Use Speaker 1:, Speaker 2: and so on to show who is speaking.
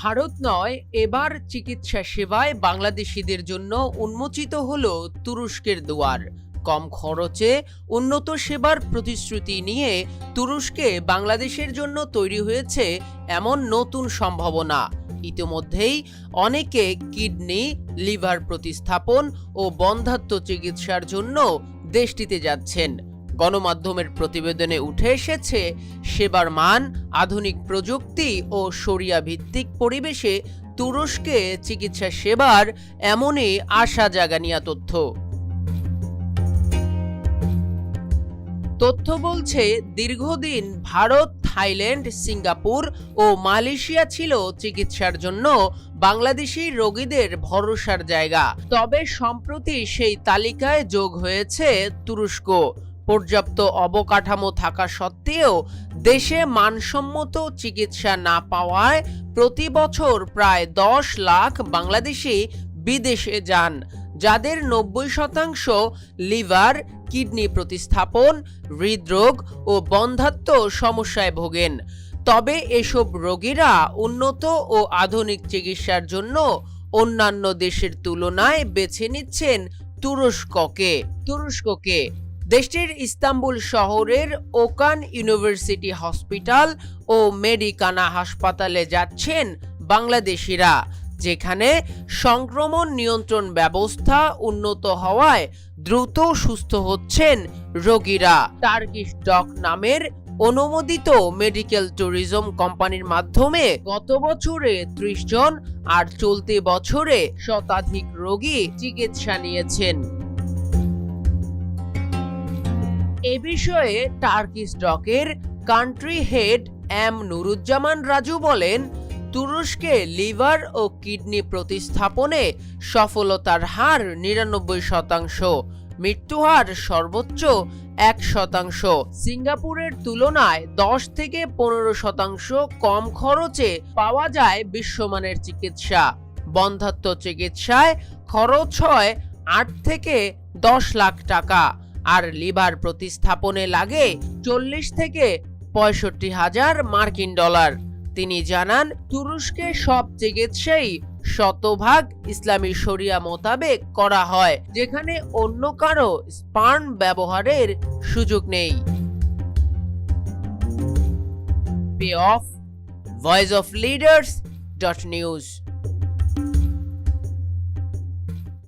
Speaker 1: ভারত নয়, এবার চিকিৎসা সেবায় বাংলাদেশিদের জন্য উন্মোচিত হল তুরস্কের দুয়ার। কম খরচে উন্নত সেবার প্রতিশ্রুতি নিয়ে তুরস্কে বাংলাদেশের জন্য তৈরি হয়েছে এমন নতুন সম্ভাবনা। ইতিমধ্যেই অনেকে কিডনি, লিভার প্রতিস্থাপন ও বন্ধাত্ম চিকিৎসার জন্য দেশটিতে যাচ্ছেন। গণমাধ্যমের প্রতিবেদনে উঠে এসেছে, সেবার মান, আধুনিক প্রযুক্তি ও শরিয়া ভিত্তিক পরিবেশে তুরস্কে চিকিৎসা সেবার এমনই আশা জাগানিয়া তথ্য। তথ্য বলছে, দীর্ঘদিন ভারত, থাইল্যান্ড, সিঙ্গাপুর ও মালয়েশিয়া ছিল চিকিৎসার জন্য বাংলাদেশি রোগীদের ভরসার জায়গা। তবে সম্প্রতি সেই তালিকায় যোগ হয়েছে তুরস্ক। পর্যাপ্ত অবকাঠামো থাকা সত্ত্বেও দেশে মানসম্মত চিকিৎসা না পাওয়ায় প্রতি বছর প্রায় দশ লাখ বাংলাদেশি বিদেশে যান, যাদের নব্বই শতাংশ লিভার, কিডনি প্রতিস্থাপন, হৃদরোগ ও বন্ধাত্ম সমস্যায় ভোগেন। তবে এসব রোগীরা উন্নত ও আধুনিক চিকিৎসার জন্য অন্যান্য দেশের তুলনায় বেছে নিচ্ছেন তুরস্ককে। তুরস্ককে দেশটির ইস্তাম্বুল শহরের ওকান ইউনিভার্সিটি হসপিটাল ও মেডিকানা হাসপাতালে যাচ্ছেন বাংলাদেশিরা, যেখানে সংক্রমণ নিয়ন্ত্রণ ব্যবস্থা উন্নত হওয়ায় দ্রুত সুস্থ হচ্ছেন রোগীরা। টার্কিশ ডক নামের অনুমোদিত মেডিকেল ট্যুরিজম কোম্পানির মাধ্যমে গত বছরে ত্রিশ জন আর চলতি বছরে শতাধিক রোগী চিকিৎসা নিয়েছেন। এ বিষয়ে টার্কি স্টকের country head M Nuruzzaman Raju বলেন, তুরস্কে লিভার ও কিডনি প্রতিস্থাপনে সফলতার হার নিরানব্বই শতাংশ, মৃত্যুহার সর্বোচ্চ এক শতাংশ। সিঙ্গাপুরের তুলনায় দশ থেকে পনেরো শতাংশ কম খরচে পাওয়া যায় বিশ্বমানের চিকিৎসা। বন্ধাত্ম চিকিৎসায় খরচ হয় আট থেকে দশ লাখ টাকা। আর লিভার প্রতিস্থাপনে লাগে চল্লিশ থেকে পঁয়ষট্টি হাজার মার্কিন ডলার। তিনি জানান, তুরস্কে সব চিকিৎসাই শতভাগ ইসলামী শরিয়া মোতাবেক করা হয়, যেখানে অন্য কারও স্পার্ন ব্যবহারের সুযোগ নেই। Pay of voice of leaders dot news